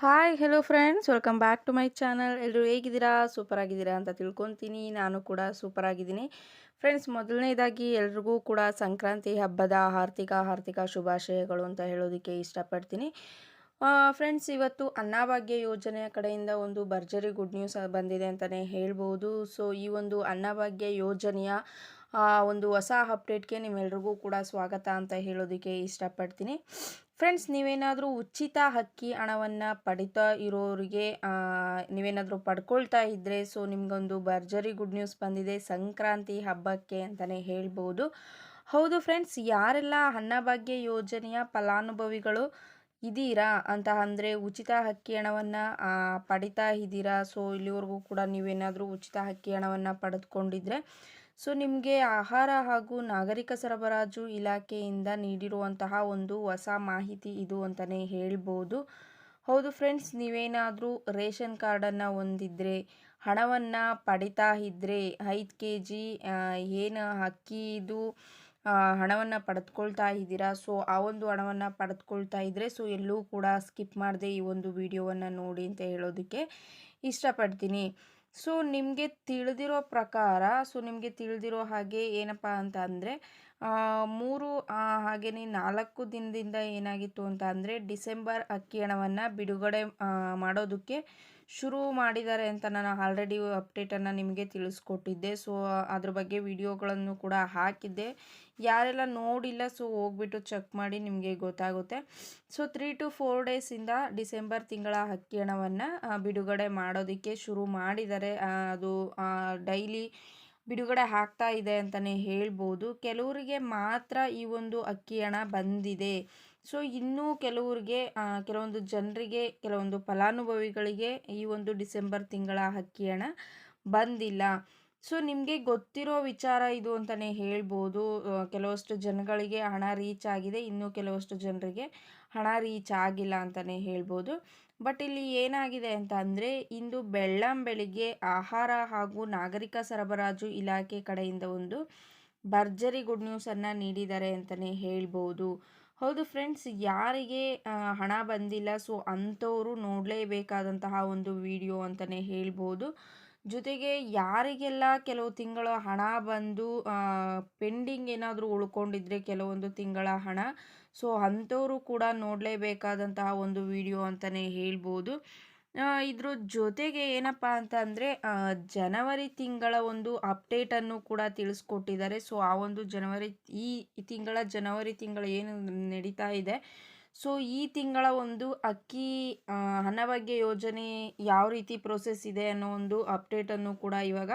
Hi hello friends welcome back to my channel ಎಲ್ಲರೂ ಹೇಗಿದ್ದೀರಾ? Super ಆಗಿದ್ದೀರಾ ಅಂತ ತಿಳ್ಕೊತೀನಿ. ನಾನು ಕೂಡ ಸೂಪರ್ ಆಗಿದ್ದೀನಿ ಫ್ರೆಂಡ್ಸ್ ಮೊದಲನೇದಾಗಿ ಎಲ್ರಿಗೂ ಕೂಡ ಸಂಕ್ರಾಂತಿ ಹಬ್ಬದ ಆರ್ಥಿಕ ಆರ್ಥಿಕ ಶುಭಾಶಯಗಳು ಅಂತ ಹೇಳೋದಕ್ಕೆ ಇಷ್ಟಪಡ್ತೀನಿ. ಫ್ರೆಂಡ್ಸ್ ಇವತ್ತು ಅನ್ನಭಾಗ್ಯ ಯೋಜನೆಯ ಕಡೆಯಿಂದ ಒಂದು ಭರ್ಜರಿ ಗುಡ್ ನ್ಯೂಸ್ ಬಂದಿದೆ ಅಂತಲೇ ಹೇಳ್ಬೋದು. ಸೊ ಈ ಒಂದು ಅನ್ನಭಾಗ್ಯ ಯೋಜನೆಯ ಒಂದು ಹೊಸ ಅಪ್ಡೇಟ್ಗೆ ನಿಮ್ಮೆಲ್ರಿಗೂ ಕೂಡ ಸ್ವಾಗತ ಅಂತ ಹೇಳೋದಕ್ಕೆ ಇಷ್ಟಪಡ್ತೀನಿ. ಫ್ರೆಂಡ್ಸ್ ನೀವೇನಾದರೂ ಉಚಿತ ಹಕ್ಕಿ ಹಣವನ್ನು ಪಡಿತಾ ಇರೋರಿಗೆ ನೀವೇನಾದರೂ ಪಡ್ಕೊಳ್ತಾ ಇದ್ದರೆ ಸೊ ನಿಮಗೊಂದು ಭರ್ಜರಿ ಗುಡ್ ನ್ಯೂಸ್ ಬಂದಿದೆ, ಸಂಕ್ರಾಂತಿ ಹಬ್ಬಕ್ಕೆ ಅಂತಲೇ ಹೇಳ್ಬೋದು. ಹೌದು ಫ್ರೆಂಡ್ಸ್ ಯಾರೆಲ್ಲ ಅನ್ನಭಾಗ್ಯ ಯೋಜನೆಯ ಫಲಾನುಭವಿಗಳು ಇದ್ದೀರಾ ಅಂತ ಅಂದರೆ ಉಚಿತ ಹಕ್ಕಿ ಹಣವನ್ನು ಪಡಿತಾ ಇದ್ದೀರಾ ಸೊ ಇಲ್ಲಿವರೆಗೂ ಕೂಡ ನೀವೇನಾದರೂ ಉಚಿತ ಹಕ್ಕಿ ಹಣವನ್ನು ಪಡೆದುಕೊಂಡಿದ್ರೆ ಸೊ, ನಿಮಗೆ ಆಹಾರ ಹಾಗೂ ನಾಗರಿಕ ಸರಬರಾಜು ಇಲಾಖೆಯಿಂದ ನೀಡಿರುವಂತಹ ಒಂದು ಹೊಸ ಮಾಹಿತಿ ಇದು ಅಂತಲೇ ಹೇಳ್ಬೋದು. ಹೌದು ಫ್ರೆಂಡ್ಸ್, ನೀವೇನಾದರೂ ರೇಷನ್ ಕಾರ್ಡನ್ನು ಹೊಂದಿದ್ರೆ, ಹಣವನ್ನು ಪಡಿತಾ ಇದ್ದರೆ ಐದು ಕೆ ಜಿ ಏನು ಅಕ್ಕಿದು ಹಣವನ್ನು ಪಡೆದುಕೊಳ್ತಾ ಇದ್ದೀರಾ? ಸೊ, ಆ ಒಂದು ಹಣವನ್ನು ಪಡೆದುಕೊಳ್ತಾ ಇದ್ದರೆ ಸೊ, ಎಲ್ಲೂ ಕೂಡ ಸ್ಕಿಪ್ ಮಾಡದೆ ಈ ಒಂದು ವಿಡಿಯೋವನ್ನು ನೋಡಿ ಅಂತ ಹೇಳೋದಕ್ಕೆ ಇಷ್ಟಪಡ್ತೀನಿ. ಸೊ ನಿಮಗೆ ತಿಳಿದಿರೋ ಪ್ರಕಾರ ಸೊ ನಿಮಗೆ ತಿಳಿದಿರೋ ಹಾಗೆ ಏನಪ್ಪ ಅಂತ ಅಂದರೆ ಮೂರು ಹಾಗೆಯೇ ನಾಲ್ಕು ದಿನದಿಂದ ಏನಾಗಿತ್ತು ಅಂತ ಅಂದರೆ ಡಿಸೆಂಬರ್ ಅಕ್ಕಿ ಹಣವನ್ನು ಬಿಡುಗಡೆ ಮಾಡೋದಕ್ಕೆ ಶುರು ಮಾಡಿದ್ದಾರೆ ಅಂತ ನಾನು ಆಲ್ರೆಡಿ ಅಪ್ಡೇಟನ್ನು ನಿಮಗೆ ತಿಳಿಸ್ಕೊಟ್ಟಿದ್ದೆ. ಸೊ ಅದ್ರ ಬಗ್ಗೆ ವಿಡಿಯೋಗಳನ್ನು ಕೂಡ ಹಾಕಿದ್ದೆ. ಯಾರೆಲ್ಲ ನೋಡಿಲ್ಲ ಸೊ ಹೋಗ್ಬಿಟ್ಟು ಚೆಕ್ ಮಾಡಿ ನಿಮಗೆ ಗೊತ್ತಾಗುತ್ತೆ. ಸೊ ತ್ರೀ ಟು ಫೋರ್ ಡೇಸಿಂದ ಡಿಸೆಂಬರ್ ತಿಂಗಳ ಅಕ್ಕಿ ಹಣವನ್ನು ಬಿಡುಗಡೆ ಮಾಡೋದಕ್ಕೆ ಶುರು ಮಾಡಿದ್ದಾರೆ. ಅದು ಡೈಲಿ ಬಿಡುಗಡೆ ಆಗ್ತಾ ಇದೆ ಅಂತಲೇ ಹೇಳ್ಬೋದು. ಕೆಲವರಿಗೆ ಮಾತ್ರ ಈ ಒಂದು ಅಕ್ಕಿ ಹಣ ಬಂದಿದೆ. ಸೊ, ಇನ್ನೂ ಕೆಲವರಿಗೆ ಕೆಲವೊಂದು ಜನರಿಗೆ, ಕೆಲವೊಂದು ಫಲಾನುಭವಿಗಳಿಗೆ ಈ ಒಂದು ಡಿಸೆಂಬರ್ ತಿಂಗಳ ಅಕ್ಕಿ ಹಣ ಬಂದಿಲ್ಲ. ಸೊ, ನಿಮಗೆ ಗೊತ್ತಿರೋ ವಿಚಾರ ಇದು ಅಂತಲೇ ಹೇಳ್ಬೋದು. ಕೆಲವಷ್ಟು ಜನಗಳಿಗೆ ಹಣ ರೀಚ್ ಆಗಿದೆ. ಇನ್ನು ಕೆಲವಷ್ಟು ಜನರಿಗೆ ಹಣ ರೀಚ್ ಆಗಿಲ್ಲ ಅಂತಲೇ ಹೇಳ್ಬೋದು. ಬಟ್ ಇಲ್ಲಿ ಏನಾಗಿದೆ ಅಂತ ಅಂದರೆ, ಇಂದು ಬೆಳ್ಳಂ ಬೆಳಿಗ್ಗೆ ಆಹಾರ ಹಾಗೂ ನಾಗರಿಕ ಸರಬರಾಜು ಇಲಾಖೆ ಕಡೆಯಿಂದ ಒಂದು ಭರ್ಜರಿ ಗುಡ್ ನ್ಯೂಸನ್ನು ನೀಡಿದ್ದಾರೆ ಅಂತಲೇ ಹೇಳ್ಬೋದು. ಹೌದು ಫ್ರೆಂಡ್ಸ್ ಯಾರಿಗೆ ಹಣ ಬಂದಿಲ್ಲ ಸೊ ಅಂಥವರು ನೋಡಲೇಬೇಕಾದಂತಹ ಒಂದು ವಿಡಿಯೋ ಅಂತಲೇ ಹೇಳ್ಬೋದು. ಜೊತೆಗೆ ಯಾರಿಗೆಲ್ಲ ಕೆಲವು ತಿಂಗಳ ಹಣ ಬಂದು ಪೆಂಡಿಂಗ್ ಏನಾದರೂ ಉಳ್ಕೊಂಡಿದ್ರೆ ಕೆಲವೊಂದು ತಿಂಗಳ ಹಣ, ಸೊ ಅಂಥವರು ಕೂಡ ನೋಡಲೇಬೇಕಾದಂತಹ ಒಂದು ವಿಡಿಯೋ ಅಂತಲೇ ಹೇಳ್ಬೋದು. ಇದ್ರ ಜೊತೆಗೆ ಏನಪ್ಪ ಅಂತ ಅಂದರೆ ಜನವರಿ ತಿಂಗಳ ಒಂದು ಅಪ್ಡೇಟನ್ನು ಕೂಡ ತಿಳಿಸ್ಕೊಟ್ಟಿದ್ದಾರೆ. ಸೊ ಆ ಒಂದು ಜನವರಿ, ಈ ತಿಂಗಳ ಜನವರಿ ತಿಂಗಳ ಏನು ನಡೀತಾ ಇದೆ ಸೊ ಈ ತಿಂಗಳ ಒಂದು ಅಕ್ಕಿ ಅನ್ನಭಾಗ್ಯ ಯೋಜನೆ ಯಾವ ರೀತಿ ಪ್ರೋಸೆಸ್ ಇದೆ ಅನ್ನೋ ಒಂದು ಅಪ್ಡೇಟನ್ನು ಕೂಡ ಇವಾಗ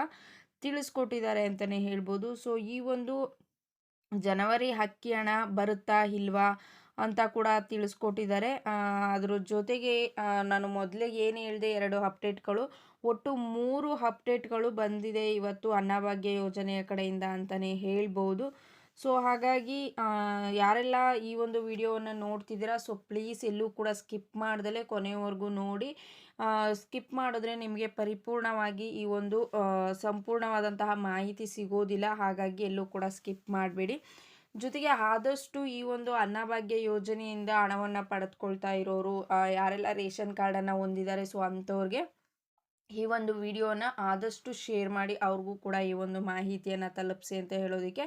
ತಿಳಿಸ್ಕೊಟ್ಟಿದ್ದಾರೆ ಅಂತಲೇ ಹೇಳ್ಬೋದು. ಸೊ ಈ ಒಂದು ಜನವರಿ ಅಕ್ಕಿ ಹಣ ಬರುತ್ತಾ ಇಲ್ವಾ ಅಂತ ಕೂಡ ತಿಳಿಸ್ಕೊಟ್ಟಿದ್ದಾರೆ. ಅದ್ರ ಜೊತೆಗೆ ನಾನು ಮೊದಲೇ ಏನು ಹೇಳಿದೆ ಎರಡು ಅಪ್ಡೇಟ್ಗಳು ಒಟ್ಟು ಮೂರು ಅಪ್ಡೇಟ್ಗಳು ಬಂದಿದೆ ಇವತ್ತು ಅನ್ನಭಾಗ್ಯ ಯೋಜನೆಯ ಕಡೆಯಿಂದ ಅಂತಲೇ ಹೇಳ್ಬೋದು. ಸೊ ಹಾಗಾಗಿ ಯಾರೆಲ್ಲ ಈ ಒಂದು ವಿಡಿಯೋವನ್ನು ನೋಡ್ತಿದ್ದೀರಾ, ಸೊ ಪ್ಲೀಸ್ ಎಲ್ಲೂ ಕೂಡ ಸ್ಕಿಪ್ ಮಾಡ್ದಲೇ ಕೊನೆಯವರೆಗೂ ನೋಡಿ. ಸ್ಕಿಪ್ ಮಾಡಿದ್ರೆ ನಿಮಗೆ ಪರಿಪೂರ್ಣವಾಗಿ ಈ ಒಂದು ಸಂಪೂರ್ಣವಾದಂತಹ ಮಾಹಿತಿ ಸಿಗೋದಿಲ್ಲ. ಹಾಗಾಗಿ ಎಲ್ಲೂ ಕೂಡ ಸ್ಕಿಪ್ ಮಾಡಬೇಡಿ. ಜೊತೆಗೆ ಆದಷ್ಟು ಈ ಒಂದು ಅನ್ನಭಾಗ್ಯ ಯೋಜನೆಯಿಂದ ಹಣವನ್ನು ಪಡೆದುಕೊಳ್ತಾ ಇರೋರು ಯಾರೆಲ್ಲ ರೇಷನ್ ಕಾರ್ಡನ್ನು ಹೊಂದಿದ್ದಾರೆ, ಸೊ ಅಂಥವ್ರಿಗೆ ಈ ಒಂದು ವಿಡಿಯೋನ ಆದಷ್ಟು ಶೇರ್ ಮಾಡಿ ಅವ್ರಿಗೂ ಕೂಡ ಈ ಒಂದು ಮಾಹಿತಿಯನ್ನು ತಲುಪಿಸಿ ಅಂತ ಹೇಳೋದಕ್ಕೆ.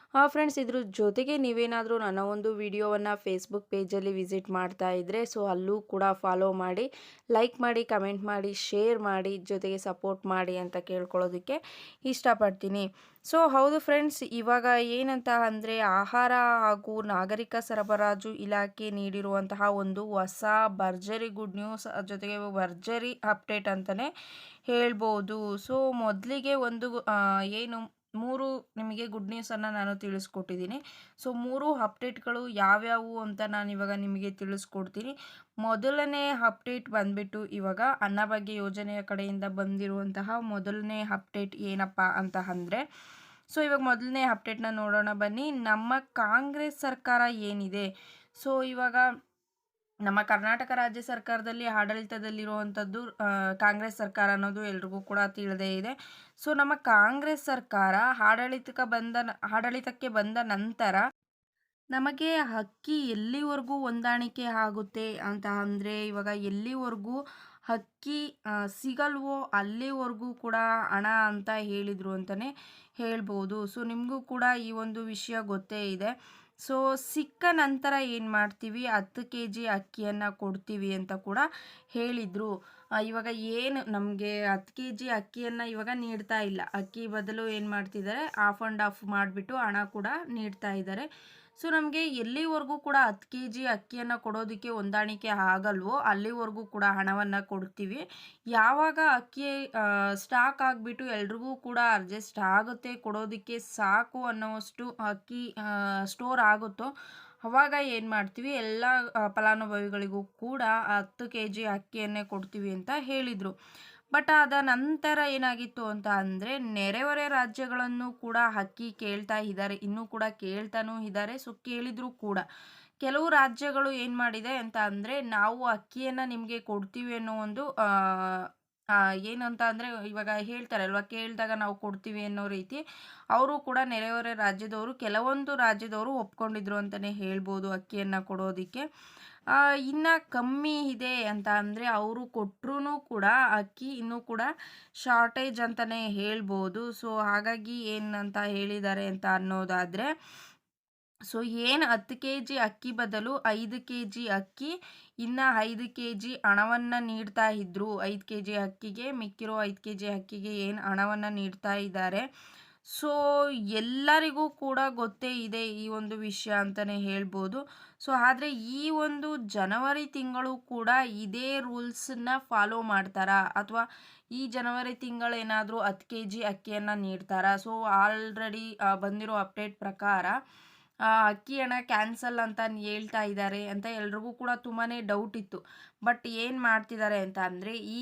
ಫ್ರೆಂಡ್ಸ್, ಇದ್ರ ಜೊತೆಗೆ ನೀವೇನಾದರೂ ನನ್ನ ಒಂದು ವಿಡಿಯೋವನ್ನು ಫೇಸ್ಬುಕ್ ಪೇಜಲ್ಲಿ ವಿಸಿಟ್ ಮಾಡ್ತಾ ಇದ್ದರೆ ಸೊ ಅಲ್ಲೂ ಕೂಡ ಫಾಲೋ ಮಾಡಿ ಲೈಕ್ ಮಾಡಿ ಕಮೆಂಟ್ ಮಾಡಿ ಶೇರ್ ಮಾಡಿ, ಜೊತೆಗೆ ಸಪೋರ್ಟ್ ಮಾಡಿ ಅಂತ ಕೇಳ್ಕೊಳ್ಳೋದಕ್ಕೆ ಇಷ್ಟಪಡ್ತೀನಿ. ಸೊ ಹೌದು ಫ್ರೆಂಡ್ಸ್ ಇವಾಗ ಏನಂತ ಅಂದರೆ ಆಹಾರ ಹಾಗೂ ನಾಗರಿಕ ಸರಬರಾಜು ಇಲಾಖೆ ನೀಡಿರುವಂತಹ ಒಂದು ಹೊಸ ಭರ್ಜರಿ ಗುಡ್ ನ್ಯೂಸ್ ಜೊತೆಗೆ ಭರ್ಜರಿ ಅಪ್ಡೇಟ್ ಅಂತಲೇ ಹೇಳ್ಬೋದು. ಸೊ ಮೊದಲಿಗೆ ಒಂದು ಏನು ಮೂರು ನಿಮಗೆ ಗುಡ್ ನ್ಯೂಸನ್ನು ನಾನು ತಿಳಿಸ್ಕೊಟ್ಟಿದ್ದೀನಿ. ಸೊ ಮೂರು ಅಪ್ಡೇಟ್ಗಳು ಯಾವ್ಯಾವು ಅಂತ ನಾನು ಇವಾಗ ನಿಮಗೆ ತಿಳಿಸ್ಕೊಡ್ತೀನಿ. ಮೊದಲನೇ ಅಪ್ಡೇಟ್ ಬಂದ್ಬಿಟ್ಟು ಇವಾಗ ಅನ್ನಭಾಗ್ಯ ಯೋಜನೆಯ ಕಡೆಯಿಂದ ಬಂದಿರುವಂತಹ ಮೊದಲನೇ ಅಪ್ಡೇಟ್ ಏನಪ್ಪ ಅಂತ ಅಂದರೆ ಸೊ ಇವಾಗ ಮೊದಲನೇ ಅಪ್ಡೇಟ್ನ ನೋಡೋಣ ಬನ್ನಿ. ನಮ್ಮ ಕಾಂಗ್ರೆಸ್ ಸರ್ಕಾರ ಏನಿದೆ? ಸೊ ಇವಾಗ ನಮ್ಮ ಕರ್ನಾಟಕ ರಾಜ್ಯ ಸರ್ಕಾರದಲ್ಲಿ ಆಡಳಿತದಲ್ಲಿರುವಂಥದ್ದು ಕಾಂಗ್ರೆಸ್ ಸರ್ಕಾರ ಅನ್ನೋದು ಎಲ್ರಿಗೂ ಕೂಡ ತಿಳಿದೇ ಇದೆ. ಸೊ, ನಮ್ಮ ಕಾಂಗ್ರೆಸ್ ಸರ್ಕಾರ ಆಡಳಿತಕ್ಕೆ ಬಂದ ಆಡಳಿತಕ್ಕೆ ಬಂದ ನಂತರ ನಮಗೆ ಹಕ್ಕಿ ಎಲ್ಲಿವರೆಗೂ ಹೊಂದಾಣಿಕೆ ಆಗುತ್ತೆ ಅಂತ ಅಂದರೆ, ಇವಾಗ ಎಲ್ಲಿವರೆಗೂ ಹಕ್ಕಿ ಸಿಗಲ್ವೋ ಅಲ್ಲಿವರೆಗೂ ಕೂಡ ಹಣ ಅಂತ ಹೇಳಿದರು ಅಂತಲೇ ಹೇಳ್ಬೋದು. ಸೊ, ನಿಮಗೂ ಕೂಡ ಈ ಒಂದು ವಿಷಯ ಗೊತ್ತೇ ಇದೆ. ಸೊ ಸಿಕ್ಕ ನಂತರ ಏನು ಮಾಡ್ತೀವಿ? ಹತ್ತು ಕೆ ಜಿ ಅಕ್ಕಿಯನ್ನು ಕೊಡ್ತೀವಿ ಅಂತ ಕೂಡ ಹೇಳಿದರು. ಇವಾಗ ಏನು ನಮಗೆ ಹತ್ತು ಕೆ ಜಿ ಅಕ್ಕಿಯನ್ನು ಇವಾಗ ನೀಡ್ತಾ ಇಲ್ಲ. ಅಕ್ಕಿ ಬದಲು ಏನು ಮಾಡ್ತಿದ್ದಾರೆ? ಆಫ್ ಆ್ಯಂಡ್ ಆಫ್ ಮಾಡಿಬಿಟ್ಟು ಹಣ ಕೂಡ ನೀಡ್ತಾ ಇದ್ದಾರೆ. ಸೊ ನಮಗೆ ಎಲ್ಲಿವರೆಗೂ ಕೂಡ ಹತ್ತು ಕೆ ಜಿ ಅಕ್ಕಿಯನ್ನು ಕೊಡೋದಕ್ಕೆ ಹೊಂದಾಣಿಕೆ ಆಗಲ್ವೋ ಅಲ್ಲಿವರೆಗೂ ಕೂಡ ಹಣವನ್ನು ಕೊಡ್ತೀವಿ. ಯಾವಾಗ ಅಕ್ಕಿ ಸ್ಟಾಕ್ ಆಗಿಬಿಟ್ಟು ಎಲ್ರಿಗೂ ಕೂಡ ಅಡ್ಜಸ್ಟ್ ಆಗುತ್ತೆ, ಕೊಡೋದಕ್ಕೆ ಸಾಕು ಅನ್ನೋಷ್ಟು ಅಕ್ಕಿ ಸ್ಟೋರ್ ಆಗುತ್ತೋ ಅವಾಗ ಏನು ಮಾಡ್ತೀವಿ, ಎಲ್ಲ ಫಲಾನುಭವಿಗಳಿಗೂ ಕೂಡ ಹತ್ತು ಕೆ ಜಿ ಅಕ್ಕಿಯನ್ನೇ ಕೊಡ್ತೀವಿ ಅಂತ ಹೇಳಿದರು. ಬಟ್ ಅದ ನಂತರ ಏನಾಗಿತ್ತು ಅಂತ ಅಂದರೆ ನೆರೆಹೊರೆ ರಾಜ್ಯಗಳನ್ನು ಕೂಡ ಅಕ್ಕಿ ಕೇಳ್ತಾ ಇದ್ದಾರೆ, ಇನ್ನೂ ಕೂಡ ಕೇಳ್ತಾನೂ ಇದ್ದಾರೆ ಸೊ ಕೇಳಿದರೂ ಕೂಡ. ಕೆಲವು ರಾಜ್ಯಗಳು ಏನು ಮಾಡಿದೆ ಅಂತ ಅಂದರೆ ನಾವು ಅಕ್ಕಿಯನ್ನು ನಿಮಗೆ ಕೊಡ್ತೀವಿ ಅನ್ನೋ ಒಂದು ಏನಂತ ಅಂದರೆ ಇವಾಗ ಹೇಳ್ತಾರೆ ಅಲ್ವಾ, ಕೇಳಿದಾಗ ನಾವು ಕೊಡ್ತೀವಿ ಅನ್ನೋ ರೀತಿ. ಅವರು ಕೂಡ ನೆರೆಹೊರೆ ರಾಜ್ಯದವರು, ಕೆಲವೊಂದು ರಾಜ್ಯದವರು ಒಪ್ಕೊಂಡಿದ್ರು ಅಂತಲೇ ಹೇಳ್ಬೋದು ಅಕ್ಕಿಯನ್ನು ಕೊಡೋದಕ್ಕೆ. ಇನ್ನ ಕಮ್ಮಿ ಇದೆ ಅಂತ ಅಂದರೆ ಅವರು ಕೊಟ್ಟರೂ ಕೂಡ, ಅಕ್ಕಿ ಇನ್ನೂ ಕೂಡ ಶಾರ್ಟೇಜ್ ಅಂತಲೇ ಹೇಳ್ಬೋದು. ಸೊ ಹಾಗಾಗಿ ಏನಂತ ಹೇಳಿದ್ದಾರೆ ಅಂತ ಅನ್ನೋದಾದರೆ ಸೊ ಏನು ಹತ್ತು ಕೆ ಜಿ ಅಕ್ಕಿ ಬದಲು ಐದು ಕೆ ಜಿ ಅಕ್ಕಿ, ಇನ್ನು ಐದು ಕೆ ಜಿ ಹಣವನ್ನು ನೀಡ್ತಾ ಇದ್ದರು ಐದು ಕೆ ಜಿ ಅಕ್ಕಿಗೆ, ಮಿಕ್ಕಿರೋ ಐದು ಕೆ ಜಿ ಅಕ್ಕಿಗೆ ಏನು ಹಣವನ್ನು ನೀಡ್ತಾ ಇದ್ದಾರೆ? ಸೊ, ಎಲ್ಲರಿಗೂ ಕೂಡ ಗೊತ್ತೇ ಇದೆ ಈ ಒಂದು ವಿಷಯ ಅಂತಲೇ ಹೇಳ್ಬೋದು. ಸೊ, ಆದರೆ ಈ ಒಂದು ಜನವರಿ ತಿಂಗಳು ಕೂಡ ಇದೇ ರೂಲ್ಸನ್ನ ಫಾಲೋ ಮಾಡ್ತಾರಾ? ಅಥವಾ ಈ ಜನವರಿ ತಿಂಗಳೇನಾದರೂ ಹತ್ತು ಕೆ ಜಿ ಅಕ್ಕಿಯನ್ನು ನೀಡ್ತಾರಾ? ಸೊ, ಆಲ್ರೆಡಿ ಬಂದಿರೋ ಅಪ್ಡೇಟ್ ಪ್ರಕಾರ ಅಕ್ಕಿ ಹಣ ಕ್ಯಾನ್ಸಲ್ ಅಂತ ಹೇಳ್ತಾ ಇದ್ದಾರೆ ಅಂತ ಎಲ್ರಿಗೂ ಕೂಡ ತುಂಬಾ ಡೌಟ್ ಇತ್ತು. ಬಟ್ ಏನು ಮಾಡ್ತಿದ್ದಾರೆ ಅಂತ ಅಂದರೆ, ಈ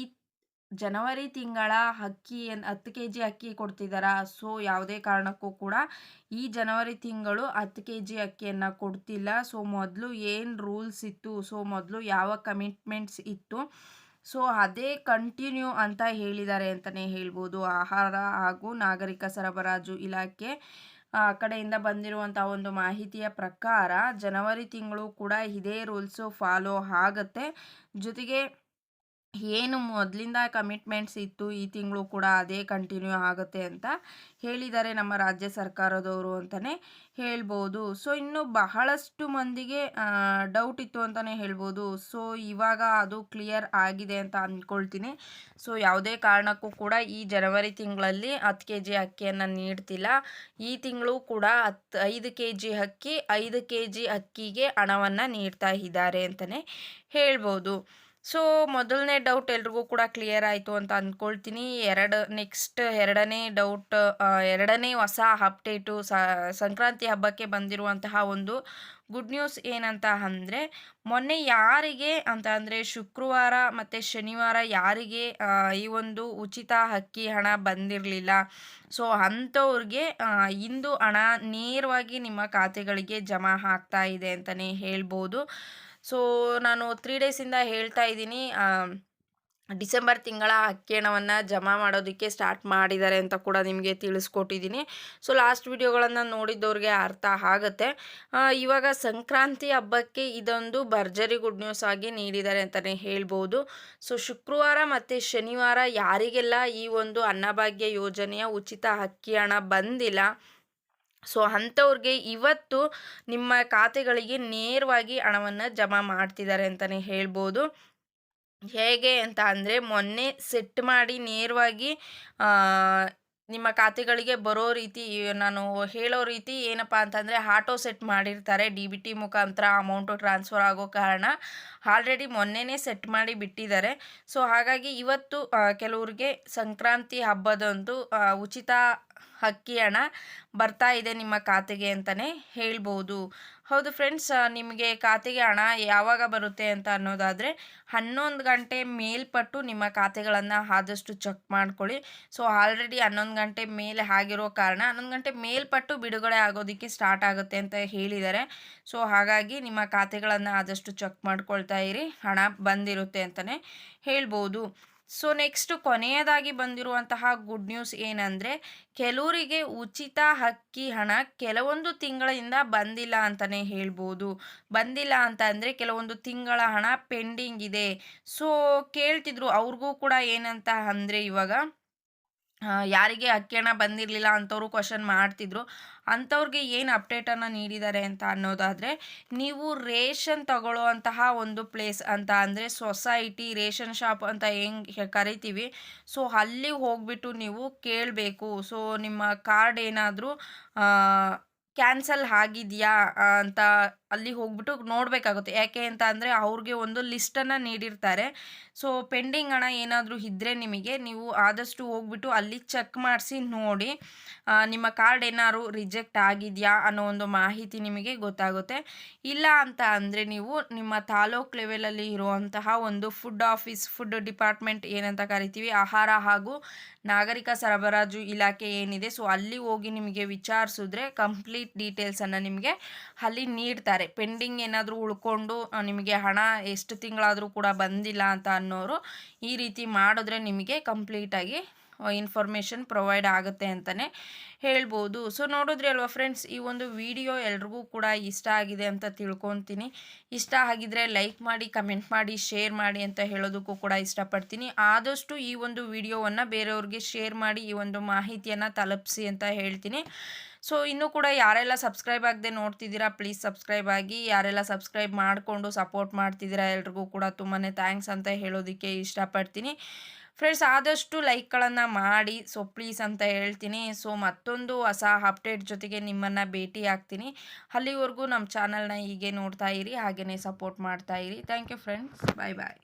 ಜನವರಿ ತಿಂಗಳ ಅಕ್ಕಿ ಹತ್ತು ಕೆ ಜಿ ಅಕ್ಕಿ ಕೊಡ್ತಿದ್ದಾರಾ ಸೊ ಯಾವುದೇ ಕಾರಣಕ್ಕೂ ಕೂಡ ಈ ಜನವರಿ ತಿಂಗಳು ಹತ್ತು ಕೆ ಜಿ ಅಕ್ಕಿಯನ್ನು ಕೊಡ್ತಿಲ್ಲ. ಸೊ ಮೊದಲು ಏನು ರೂಲ್ಸ್ ಇತ್ತು? ಸೊ ಮೊದಲು ಯಾವ ಕಮಿಟ್ಮೆಂಟ್ಸ್ ಇತ್ತು? ಸೊ ಅದೇ ಕಂಟಿನ್ಯೂ ಅಂತ ಹೇಳಿದ್ದಾರೆ ಅಂತಲೇ ಹೇಳ್ಬೋದು. ಆಹಾರ ಹಾಗೂ ನಾಗರಿಕ ಸರಬರಾಜು ಇಲಾಖೆ, ಆ, ಕಡೆಯಿಂದ ಬಂದಿರುವಂಥ ಒಂದು ಮಾಹಿತಿಯ ಪ್ರಕಾರ, ಜನವರಿ ತಿಂಗಳು ಕೂಡ ಇದೇ ರೂಲ್ಸು ಫಾಲೋ ಆಗುತ್ತೆ. ಜೊತೆಗೆ ಏನು ಮೊದಲಿಂದ ಕಮಿಟ್ಮೆಂಟ್ಸ್ ಇತ್ತು, ಈ ತಿಂಗಳು ಕೂಡ ಅದೇ ಕಂಟಿನ್ಯೂ ಆಗುತ್ತೆ ಅಂತ ಹೇಳಿದ್ದಾರೆ ನಮ್ಮ ರಾಜ್ಯ ಸರ್ಕಾರದವರು ಅಂತಲೇ ಹೇಳ್ಬೋದು. ಸೊ ಇನ್ನು ಬಹಳಷ್ಟು ಮಂದಿಗೆ ಡೌಟ್ ಇತ್ತು ಅಂತಲೇ ಹೇಳ್ಬೋದು. ಸೊ ಇವಾಗ ಅದು ಕ್ಲಿಯರ್ ಆಗಿದೆ ಅಂತ ಅಂದ್ಕೊಳ್ತೀನಿ. ಸೊ ಯಾವುದೇ ಕಾರಣಕ್ಕೂ ಕೂಡ ಈ ಜನವರಿ ತಿಂಗಳಲ್ಲಿ ಹತ್ತು ಕೆ ಜಿ ಅಕ್ಕಿಯನ್ನು ನೀಡ್ತಿಲ್ಲ. ಈ ತಿಂಗಳು ಕೂಡ ಹತ್ತು, ಐದು ಕೆ ಜಿ ಅಕ್ಕಿ, ಐದು ಕೆ ಜಿ ಅಕ್ಕಿಗೆ ಹಣವನ್ನು ನೀಡ್ತಾ ಇದ್ದಾರೆ ಅಂತಲೇ ಹೇಳ್ಬೋದು. ಸೊ ಮೊದಲನೇ ಡೌಟ್ ಎಲ್ರಿಗೂ ಕೂಡ ಕ್ಲಿಯರ್ ಆಯಿತು ಅಂತ ಅಂದ್ಕೊಳ್ತೀನಿ ಎರಡು ನೆಕ್ಸ್ಟ್ ಎರಡನೇ ಡೌಟ್ ಎರಡನೇ ಹೊಸ ಅಪ್ಡೇಟು ಸಂಕ್ರಾಂತಿ ಹಬ್ಬಕ್ಕೆ ಬಂದಿರುವಂತಹ ಒಂದು ಗುಡ್ ನ್ಯೂಸ್ ಏನಂತ ಅಂದರೆ, ಮೊನ್ನೆ ಯಾರಿಗೆ ಅಂತ ಅಂದರೆ ಶುಕ್ರವಾರ ಮತ್ತು ಶನಿವಾರ ಯಾರಿಗೆ ಈ ಒಂದು ಉಚಿತ ಹಕ್ಕಿ ಹಣ ಬಂದಿರಲಿಲ್ಲ. ಸೊ ಅಂಥವ್ರಿಗೆ ಇಂದು ಹಣ ನೇರವಾಗಿ ನಿಮ್ಮ ಖಾತೆಗಳಿಗೆ ಜಮಾ ಆಗ್ತಾ ಇದೆ ಅಂತಲೇ ಹೇಳ್ಬೋದು. ಸೊ ನಾನು ತ್ರೀ ಡೇಸಿಂದ ಹೇಳ್ತಾ ಇದ್ದೀನಿ ಡಿಸೆಂಬರ್ ತಿಂಗಳ ಅಕ್ಕಿ ಹಣವನ್ನು ಜಮಾ ಮಾಡೋದಕ್ಕೆ ಸ್ಟಾರ್ಟ್ ಮಾಡಿದ್ದಾರೆ ಅಂತ ಕೂಡ ನಿಮಗೆ ತಿಳಿಸ್ಕೊಟ್ಟಿದ್ದೀನಿ. ಸೊ ಲಾಸ್ಟ್ ವಿಡಿಯೋಗಳನ್ನು ನೋಡಿದ್ದವ್ರಿಗೆ ಅರ್ಥ ಆಗುತ್ತೆ. ಇವಾಗ ಸಂಕ್ರಾಂತಿ ಹಬ್ಬಕ್ಕೆ ಇದೊಂದು ಭರ್ಜರಿ ಗುಡ್ ನ್ಯೂಸ್ ಆಗಿ ನೀಡಿದ್ದಾರೆ ಅಂತಲೇ ಹೇಳ್ಬೋದು. ಸೊ ಶುಕ್ರವಾರ ಮತ್ತು ಶನಿವಾರ ಯಾರಿಗೆಲ್ಲ ಈ ಒಂದು ಅನ್ನಭಾಗ್ಯ ಯೋಜನೆಯ ಉಚಿತ ಅಕ್ಕಿ ಹಣ ಬಂದಿಲ್ಲ ಸೊ ಅಂಥವ್ರಿಗೆ ಇವತ್ತು ನಿಮ್ಮ ಖಾತೆಗಳಿಗೆ ನೇರವಾಗಿ ಹಣವನ್ನು ಜಮಾ ಮಾಡ್ತಿದ್ದಾರೆ ಅಂತಲೇ ಹೇಳ್ಬೋದು. ಹೇಗೆ ಅಂತ ಅಂದರೆ ಮೊನ್ನೆ ಸೆಟ್ ಮಾಡಿ ನೇರವಾಗಿ ನಿಮ್ಮ ಖಾತೆಗಳಿಗೆ ಬರೋ ರೀತಿ ನಾನು ಹೇಳೋ ರೀತಿ ಏನಪ್ಪ ಅಂತಂದರೆ, ಆಟೋ ಸೆಟ್ ಮಾಡಿರ್ತಾರೆ. ಡಿ ಬಿ ಟಿ ಮುಖಾಂತರ ಅಮೌಂಟು ಟ್ರಾನ್ಸ್ಫರ್ ಆಗೋ ಕಾರಣ ಆಲ್ರೆಡಿ ಮೊನ್ನೆನೇ ಸೆಟ್ ಮಾಡಿ ಬಿಟ್ಟಿದ್ದಾರೆ. ಸೊ, ಹಾಗಾಗಿ ಇವತ್ತು ಕೆಲವ್ರಿಗೆ ಸಂಕ್ರಾಂತಿ ಹಬ್ಬದಂದು ಉಚಿತ ಅಕ್ಕಿ ಹಣ ಬರ್ತಾ ಇದೆ ನಿಮ್ಮ ಖಾತೆಗೆ ಅಂತಲೇ ಹೇಳ್ಬೋದು. ಹೌದು ಫ್ರೆಂಡ್ಸ್ ನಿಮಗೆ ಖಾತೆಗೆ ಹಣ ಯಾವಾಗ ಬರುತ್ತೆ ಅಂತ ಅನ್ನೋದಾದರೆ ಹನ್ನೊಂದು ಗಂಟೆ ಮೇಲ್ಪಟ್ಟು ನಿಮ್ಮ ಖಾತೆಗಳನ್ನು ಆದಷ್ಟು ಚೆಕ್ ಮಾಡ್ಕೊಳ್ಳಿ. ಸೊ ಆಲ್ರೆಡಿ ಹನ್ನೊಂದು ಗಂಟೆ ಮೇಲೆ ಆಗಿರೋ ಕಾರಣ ಹನ್ನೊಂದು ಗಂಟೆ ಮೇಲ್ಪಟ್ಟು ಬಿಡುಗಡೆ ಆಗೋದಕ್ಕೆ ಸ್ಟಾರ್ಟ್ ಆಗುತ್ತೆ ಅಂತ ಹೇಳಿದ್ದಾರೆ. ಸೊ ಹಾಗಾಗಿ ನಿಮ್ಮ ಖಾತೆಗಳನ್ನು ಆದಷ್ಟು ಚೆಕ್ ಮಾಡ್ಕೊಳ್ತಾ ಇರಿ. ಹಣ ಬಂದಿರುತ್ತೆ ಅಂತಲೇ ಹೇಳ್ಬೋದು. ಸೊ ನೆಕ್ಸ್ಟ್ ಕೊನೆಯದಾಗಿ ಬಂದಿರುವಂತಹ ಗುಡ್ ನ್ಯೂಸ್ ಏನಂದರೆ, ಕೆಲವರಿಗೆ ಉಚಿತ ಹಕ್ಕಿ ಹಣ ಕೆಲವೊಂದು ತಿಂಗಳಿಂದ ಬಂದಿಲ್ಲ ಅಂತಲೇ ಹೇಳ್ಬೋದು. ಬಂದಿಲ್ಲ ಅಂತ ಅಂದರೆ ಕೆಲವೊಂದು ತಿಂಗಳ ಹಣ ಪೆಂಡಿಂಗ್ ಇದೆ. ಸೊ ಕೇಳ್ತಿದ್ರು, ಅವ್ರಿಗೂ ಕೂಡ ಏನಂತ ಅಂದರೆ ಇವಾಗ ಯಾರಿಗೆ ಅಕ್ಕಿ ಹಣ ಬಂದಿರಲಿಲ್ಲ ಅಂಥವ್ರು ಕ್ವಶನ್ ಮಾಡ್ತಿದ್ರು. ಅಂಥವ್ರಿಗೆ ಏನು ಅಪ್ಡೇಟನ್ನು ನೀಡಿದ್ದಾರೆ ಅಂತ ಅನ್ನೋದಾದರೆ, ನೀವು ರೇಷನ್ ತಗೊಳ್ಳುವಂತಹ ಒಂದು ಪ್ಲೇಸ್ ಅಂತ ಅಂದರೆ ಸೊಸೈಟಿ ರೇಷನ್ ಶಾಪ್ ಅಂತ ಹೆಂಗೆ ಕರಿತೀವಿ. ಸೊ ಅಲ್ಲಿ ಹೋಗ್ಬಿಟ್ಟು ನೀವು ಕೇಳಬೇಕು. ಸೊ ನಿಮ್ಮ ಕಾರ್ಡ್ ಏನಾದರೂ ಕ್ಯಾನ್ಸಲ್ ಆಗಿದೆಯಾ ಅಂತ ಅಲ್ಲಿ ಹೋಗ್ಬಿಟ್ಟು ನೋಡಬೇಕಾಗುತ್ತೆ. ಯಾಕೆ ಅಂತ ಅಂದರೆ ಅವ್ರಿಗೆ ಒಂದು ಲಿಸ್ಟನ್ನು ನೀಡಿರ್ತಾರೆ. ಸೊ ಪೆಂಡಿಂಗ್ ಹಣ ಏನಾದರೂ ಇದ್ದರೆ ನಿಮಗೆ ನೀವು ಆದಷ್ಟು ಹೋಗ್ಬಿಟ್ಟು ಅಲ್ಲಿ ಚೆಕ್ ಮಾಡಿಸಿ ನೋಡಿ ನಿಮ್ಮ ಕಾರ್ಡ್ ಏನಾದ್ರು ರಿಜೆಕ್ಟ್ ಆಗಿದೆಯಾ ಅನ್ನೋ ಒಂದು ಮಾಹಿತಿ ನಿಮಗೆ ಗೊತ್ತಾಗುತ್ತೆ. ಇಲ್ಲ ಅಂತ ಅಂದರೆ ನೀವು ನಿಮ್ಮ ತಾಲೂಕ್ ಲೆವೆಲಲ್ಲಿ ಇರುವಂತಹ ಒಂದು ಫುಡ್ ಆಫೀಸ್ ಫುಡ್ ಡಿಪಾರ್ಟ್ಮೆಂಟ್ ಏನಂತ ಕರಿತೀವಿ, ಆಹಾರ ಹಾಗೂ ನಾಗರಿಕ ಸರಬರಾಜು ಇಲಾಖೆ ಏನಿದೆ ಸೊ ಅಲ್ಲಿ ಹೋಗಿ ನಿಮಗೆ ವಿಚಾರಿಸಿದ್ರೆ ಕಂಪ್ಲೀಟ್ ಡೀಟೇಲ್ಸನ್ನು ನಿಮಗೆ ಅಲ್ಲಿ ನೀಡ್ತಾರೆ. ಪೆಂಡಿಂಗ್ ಏನಾದರೂ ಉಳ್ಕೊಂಡು ನಿಮಗೆ ಹಣ ಎಷ್ಟು ತಿಂಗಳಾದರೂ ಕೂಡ ಬಂದಿಲ್ಲ ಅಂತ ಅನ್ನೋರು ಈ ರೀತಿ ಮಾಡಿದ್ರೆ ನಿಮಗೆ ಕಂಪ್ಲೀಟಾಗಿ ಇನ್ಫಾರ್ಮೇಷನ್ ಪ್ರೊವೈಡ್ ಆಗುತ್ತೆ ಅಂತಲೇ ಹೇಳ್ಬೋದು. ಸೊ ನೋಡಿದ್ರಿ ಅಲ್ವಾ ಫ್ರೆಂಡ್ಸ್ ಈ ಒಂದು ವಿಡಿಯೋ ಎಲ್ರಿಗೂ ಕೂಡ ಇಷ್ಟ ಆಗಿದೆ ಅಂತ ತಿಳ್ಕೊತೀನಿ. ಇಷ್ಟ ಆಗಿದ್ರೆ ಲೈಕ್ ಮಾಡಿ ಕಮೆಂಟ್ ಮಾಡಿ ಶೇರ್ ಮಾಡಿ ಅಂತ ಹೇಳೋದಕ್ಕೂ ಕೂಡ ಇಷ್ಟಪಡ್ತೀನಿ. ಆದಷ್ಟು ಈ ಒಂದು ವಿಡಿಯೋವನ್ನು ಬೇರೆಯವ್ರಿಗೆ ಶೇರ್ ಮಾಡಿ, ಈ ಒಂದು ಮಾಹಿತಿಯನ್ನು ತಲುಪಿಸಿ ಅಂತ ಹೇಳ್ತೀನಿ. ಸೊ ಇನ್ನೂ ಕೂಡ ಯಾರೆಲ್ಲ ಸಬ್ಸ್ಕ್ರೈಬ್ ಆಗದೆ ನೋಡ್ತಿದ್ದೀರಾ ಪ್ಲೀಸ್ ಸಬ್ಸ್ಕ್ರೈಬ್ ಆಗಿ. ಯಾರೆಲ್ಲ ಸಬ್ಸ್ಕ್ರೈಬ್ ಮಾಡಿಕೊಂಡು ಸಪೋರ್ಟ್ ಮಾಡ್ತಿದ್ದೀರಾ ಎಲ್ರಿಗೂ ಕೂಡ ತುಂಬಾ ಥ್ಯಾಂಕ್ಸ್ ಅಂತ ಹೇಳೋದಕ್ಕೆ ಇಷ್ಟಪಡ್ತೀನಿ. ಫ್ರೆಂಡ್ಸ್ ಆದಷ್ಟು ಲೈಕ್ಗಳನ್ನು ಮಾಡಿ ಸೊ ಪ್ಲೀಸ್ ಅಂತ ಹೇಳ್ತೀನಿ. ಸೊ ಮತ್ತೊಂದು ಹೊಸ ಅಪ್ಡೇಟ್ ಜೊತೆಗೆ ನಿಮ್ಮನ್ನು ಭೇಟಿ ಆಗ್ತೀನಿ. ಅಲ್ಲಿವರೆಗೂ ನಮ್ಮ ಚಾನಲ್ನ ಹೀಗೆ ನೋಡ್ತಾ ಇರಿ ಹಾಗೆಯೇ ಸಪೋರ್ಟ್ ಮಾಡ್ತಾ ಇರಿ. Thank you friends bye bye